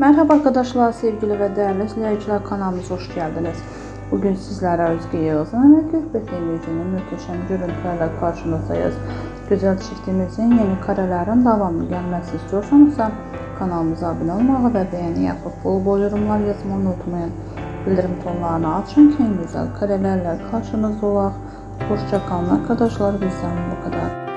Merhaba arkadaşlar, sevgili ve değerli izleyiciler kanalımıza hoş geldiniz. Bugün sizlere Özge Yağız'ın ve Gökbek Demirci'nin müteşem görüntülerle karşınızdayız. Güzel çiftimizin yeni karelerin devamlı gelmesi istiyorsanız da kanalımıza abone olmayı ve beğeni yapıp bol bol yorumlar yazmayı unutmayın. Bildirim tonlarını açın ki en güzel karelerle karşınızda olaq. Hoşça kalın arkadaşlar bizden bu kadar.